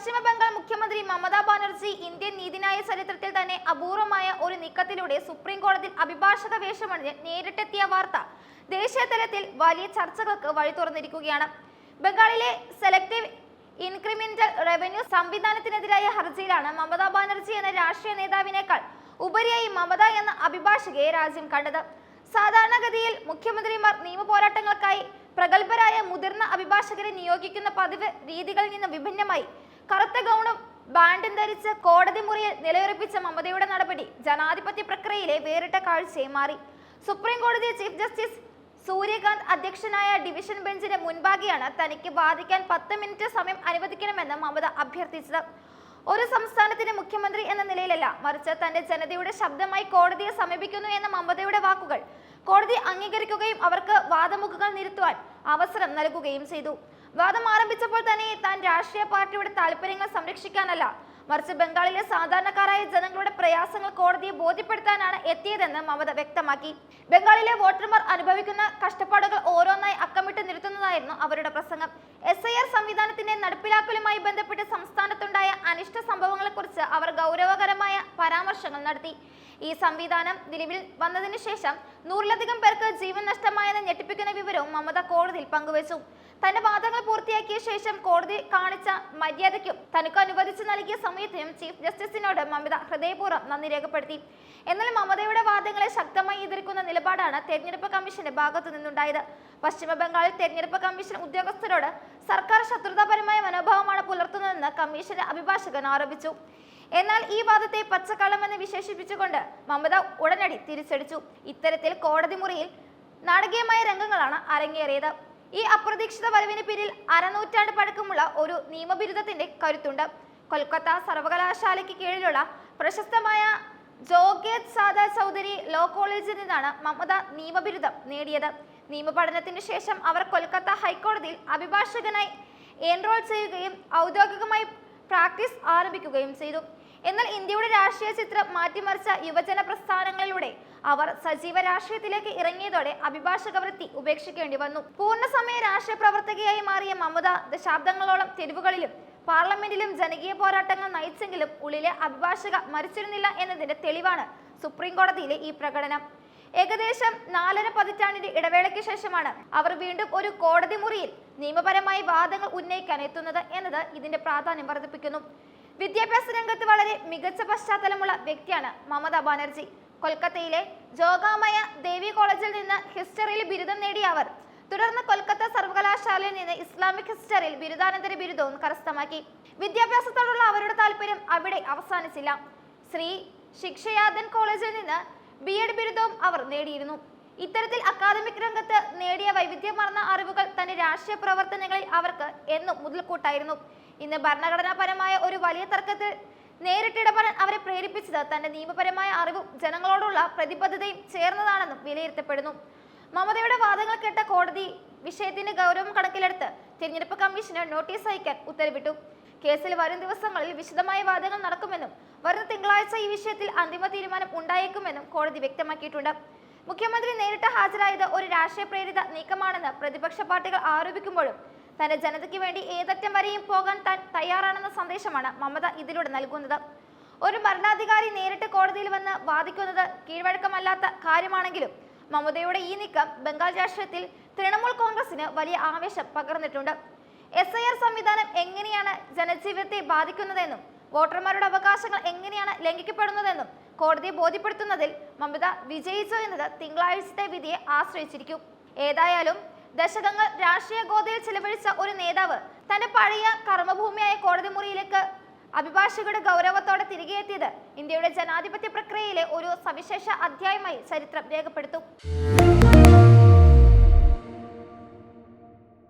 പശ്ചിമ ബംഗാൾ മുഖ്യമന്ത്രി മമതാ ബാനർജി ഇന്ത്യൻ നീതിന്യായ ചരിത്രത്തിൽ തന്നെ അപൂർവമായ ഒരു നീക്കത്തിലൂടെ സുപ്രീം കോടതിയിൽ അഭിഭാഷക വേഷമണിഞ്ഞ് നേരിട്ടെത്തിയ വാർത്ത ദേശീയ തലത്തിൽ വലിയ ചർച്ചകൾക്ക് വഴി തുറന്നിരിക്കുകയാണ്. ബംഗാളിലെ സെലക്ടീവ് ഇൻക്രിമെന്റൽ റവന്യൂ സംവിധാനത്തിനെതിരായ ഹർജിയിലാണ് മമതാ ബാനർജി എന്ന രാഷ്ട്രീയ നേതാവിനേക്കാൾ ഉപരിയായി മമത എന്ന അഭിഭാഷകയെ രാജ്യം കണ്ടത്. സാധാരണഗതിയിൽ മുഖ്യമന്ത്രിമാർ നിയമ പോരാട്ടങ്ങൾക്കായി പ്രഗത്ഭരായ മുതിർന്ന അഭിഭാഷകരെ നിയോഗിക്കുന്ന പതിവ് രീതികളിൽ നിന്ന് വിഭിന്നമായി കറുത്ത ഗൗണും ബാൻഡും ധരിച്ച് കോടതി മുറിയിൽ നിലയുറപ്പിച്ച മമതയുടെ നടപടി ജനാധിപത്യ പ്രക്രിയയിലെ വേറിട്ട കാഴ്ചയെ മാറി. സുപ്രീം കോടതി ചീഫ് ജസ്റ്റിസ് സൂര്യകാന്ത് അധ്യക്ഷനായ ഡിവിഷൻ ബെഞ്ചിന് മുൻപാകെയാണ് തനിക്ക് വാദിക്കാൻ പത്ത് മിനിറ്റ് സമയം അനുവദിക്കണമെന്ന് മമത അഭ്യർത്ഥിച്ചത്. ഒരു സംസ്ഥാനത്തിന്റെ മുഖ്യമന്ത്രി എന്ന നിലയിലല്ല മറിച്ച് തന്റെ ജനതയുടെ ശബ്ദമായി കോടതിയെ സമീപിക്കുന്നു എന്ന മമതയുടെ വാക്കുകൾ കോടതി അംഗീകരിക്കുകയും അവർക്ക് വാദമുഖങ്ങൾ നിരുത്തുവാൻ അവസരം നൽകുകയും ചെയ്തു. വാദം ആരംഭിച്ചപ്പോൾ തന്നെ താൻ രാഷ്ട്രീയ പാർട്ടിയുടെ താല്പര്യങ്ങൾ സംരക്ഷിക്കാനല്ല മറിച്ച് ബംഗാളിലെ സാധാരണക്കാരായ ജനങ്ങളുടെ പ്രയാസങ്ങൾ കോടതിയെ ബോധ്യപ്പെടുത്താനാണ് എത്തിയതെന്ന് മമത വ്യക്തമാക്കി. ബംഗാളിലെ വോട്ടർമാർ അനുഭവിക്കുന്ന കഷ്ടപ്പാടുകൾ ഓരോന്നായി അക്കമിട്ട് നിർത്തുന്നതായിരുന്നു അവരുടെ പ്രസംഗം. എസ് ഐ ആർ സംവിധാനത്തിന്റെ നടപ്പിലാക്കലുമായി ബന്ധപ്പെട്ട് സംസ്ഥാനത്തുണ്ടായ അനിഷ്ട സംഭവങ്ങളെക്കുറിച്ച് അവർ ഗൗരവകരമായ പരാമർശങ്ങൾ നടത്തി. ഈ സംവിധാനം നിലവിൽ വന്നതിന് ശേഷം നൂറിലധികം പേർക്ക് ജീവൻ നഷ്ടമായെന്ന് ഞെട്ടിപ്പിക്കുന്ന വിവരവും മമത കോടതിയിൽ പങ്കുവച്ചു. തന്റെ വാദങ്ങൾ പൂർത്തിയാക്കിയ ശേഷം കോടതി കാണിച്ച മര്യാദയ്ക്കും തനിക്ക് അനുവദിച്ചു നൽകിയ സമയത്തിനും ചീഫ് ജസ്റ്റിസിനോട് മമത ഹൃദയപൂർവം നന്ദി രേഖപ്പെടുത്തി. എന്നാൽ മമതയുടെ വാദങ്ങളെ ശക്തമായി എതിർക്കുന്ന നിലപാടാണ് തെരഞ്ഞെടുപ്പ് കമ്മീഷന്റെ ഭാഗത്തു നിന്നുണ്ടായത്. പശ്ചിമബംഗാളിൽ തെരഞ്ഞെടുപ്പ് കമ്മീഷൻ ഉദ്യോഗസ്ഥരോട് സർക്കാർ ശത്രുതാപരമായ മനോഭാവമാണ് പുലർത്തുന്നതെന്ന് കമ്മീഷന്റെ അഭിഭാഷകൻ ആരോപിച്ചു. എന്നാൽ ഈ വാദത്തെ പച്ചക്കള്ളമെന്ന് വിശേഷിപ്പിച്ചുകൊണ്ട് മമത ഉടനടി തിരിച്ചടിച്ചു. ഇത്തരത്തിൽ കോടതി മുറിയിൽ നാടകീയമായ രംഗങ്ങളാണ് അരങ്ങേറിയത്. ഈ അപ്രതീക്ഷിത വരവിന് പിന്നിൽ അരനൂറ്റാണ്ട് പഴക്കമുള്ള ഒരു നിയമബിരുദത്തിന്റെ കരുത്തുണ്ട്. കൊൽക്കത്ത സർവകലാശാലയ്ക്ക് കീഴിലുള്ള പ്രശസ്തമായ ജോഗേത് സാദ ചൗധരി ലോ കോളേജിൽ നിന്നാണ് മമത നിയമബിരുദം നേടിയത്. നിയമപഠനത്തിന് ശേഷം അവർ കൊൽക്കത്ത ഹൈക്കോടതിയിൽ അഭിഭാഷകനായി എൻറോൾ ചെയ്യുകയും ഔദ്യോഗികമായി പ്രാക്ടീസ് ആരംഭിക്കുകയും ചെയ്തു. എന്നാൽ ഇന്ത്യയുടെ രാഷ്ട്രീയ ചിത്രം മാറ്റിമറിച്ച യുവജന പ്രസ്ഥാനങ്ങളിലൂടെ അവർ സജീവ രാഷ്ട്രീയത്തിലേക്ക് ഇറങ്ങിയതോടെ അഭിഭാഷക വൃത്തി ഉപേക്ഷിക്കേണ്ടി വന്നു. പൂർണസമയ രാഷ്ട്രീയ പ്രവർത്തകയായി മാറിയ മമത ദശാബ്ദങ്ങളോളം തെരുവുകളിലും പാർലമെന്റിലും ജനകീയ പോരാട്ടങ്ങൾ നയിച്ചെങ്കിലും ഉള്ളിലെ അഭിഭാഷക മരിച്ചിരുന്നില്ല എന്നതിന്റെ തെളിവാണ് സുപ്രീം കോടതിയിലെ ഈ പ്രകടനം. ഏകദേശം നാലര പതിറ്റാണ്ടിന്റെ ഇടവേളയ്ക്ക് ശേഷമാണ് അവർ വീണ്ടും ഒരു കോടതി മുറിയിൽ നിയമപരമായി വാദങ്ങൾ ഉന്നയിക്കാൻ എത്തുന്നത് എന്നത് ഇതിന്റെ പ്രാധാന്യം വർദ്ധിപ്പിക്കുന്നു. വിദ്യാഭ്യാസ രംഗത്ത് വളരെ മികച്ച പശ്ചാത്തലമുള്ള വ്യക്തിയാണ് മമത ബാനർജി. കൊൽക്കത്തയിലെ ജോഗാമയ ദേവി കോളേജിൽ നിന്ന് ഹിസ്റ്ററിയിൽ ബിരുദം നേടിയ അവർ തുടർന്ന് കൊൽക്കത്ത സർവകലാശാലയിൽ നിന്ന് ഇസ്ലാമിക് ഹിസ്റ്ററിയിൽ ബിരുദാനന്തര ബിരുദവും കരസ്ഥമാക്കി. വിദ്യാഭ്യാസത്തോടുള്ള അവരുടെ താല്പര്യം അവിടെ അവസാനിച്ചില്ല. ശ്രീ ശിക്ഷയാദൻ കോളേജിൽ നിന്ന് ബി എഡ് ബിരുദവും അവർ നേടിയിരുന്നു. ഇത്തരത്തിൽ അക്കാദമിക് രംഗത്ത് നേടിയ വൈവിധ്യമാർന്ന അറിവുകൾ തന്റെ രാഷ്ട്രീയ പ്രവർത്തനങ്ങളിൽ അവർക്ക് എന്നും മുതൽക്കൂട്ടായിരുന്നു. ഇന്ന് ഭരണഘടനാപരമായ ഒരു വലിയ തർക്കത്തിൽ നേരിട്ടിടപെടാൻ അവരെ പ്രേരിപ്പിച്ചത് തന്റെ നിയമപരമായ അറിവും ജനങ്ങളോടുള്ള പ്രതിബദ്ധതയും ചേർന്നതാണെന്നും വിലയിരുത്തപ്പെടുന്നു. മമതയുടെ വാദങ്ങൾ കേട്ട കോടതി വിഷയത്തിന്റെ ഗൗരവം കണക്കിലെടുത്ത് തിരഞ്ഞെടുപ്പ് കമ്മീഷന് നോട്ടീസ് അയക്കാൻ ഉത്തരവിട്ടു. കേസിൽ വരും ദിവസങ്ങളിൽ വിശദമായ വാദങ്ങൾ നടക്കുമെന്നും വരുന്ന തിങ്കളാഴ്ച ഈ വിഷയത്തിൽ അന്തിമ തീരുമാനം ഉണ്ടായേക്കുമെന്നും കോടതി വ്യക്തമാക്കിയിട്ടുണ്ട്. മുഖ്യമന്ത്രി നേരിട്ട് ഹാജരായത് ഒരു രാഷ്ട്രീയ പ്രേരിത നീക്കമാണെന്ന് പ്രതിപക്ഷ പാർട്ടികൾ ആരോപിക്കുമ്പോഴും തന്റെ ജനതയ്ക്ക് വേണ്ടി ഏതറ്റം വരെയും പോകാൻ താൻ തയ്യാറാണെന്ന സന്ദേശമാണ് മമത ഇതിലൂടെ നൽകുന്നത്. ഒരു ഭരണാധികാരി നേരിട്ട് കോടതിയിൽ വന്ന് വാദിക്കുന്നത് കീഴ്വഴക്കമല്ലാത്ത കാര്യമാണെങ്കിലും മമതയുടെ ഈ നീക്കം ബംഗാൾ രാഷ്ട്രീയത്തിൽ തൃണമൂൽ കോൺഗ്രസിന് വലിയ ആവേശം പകർന്നിട്ടുണ്ട്. എസ് ഐ ആർ സംവിധാനം എങ്ങനെയാണ് ജനജീവിതത്തെ ബാധിക്കുന്നതെന്നും വോട്ടർമാരുടെ അവകാശങ്ങൾ എങ്ങനെയാണ് ലംഘിക്കപ്പെടുന്നതെന്നും കോടതിയെ ബോധ്യപ്പെടുത്തുന്നതിൽ മമത വിജയിച്ചു എന്നത് തിങ്കളാഴ്ചത്തെ വിധിയെ ആശ്രയിച്ചിരിക്കും. ഏതായാലും ദശകങ്ങൾ രാഷ്ട്രീയ ഗോതയിൽ ചിലവഴിച്ച ഒരു നേതാവ് തന്റെ പഴയ കർമ്മഭൂമിയായ കോടതി മുറിയിലേക്ക് അഭിഭാഷകരുടെ ഗൗരവത്തോടെ തിരികെ എത്തിയത് ഇന്ത്യയുടെ ജനാധിപത്യ പ്രക്രിയയിലെ ഒരു സവിശേഷ അധ്യായമായി ചരിത്രം രേഖപ്പെടുത്തും.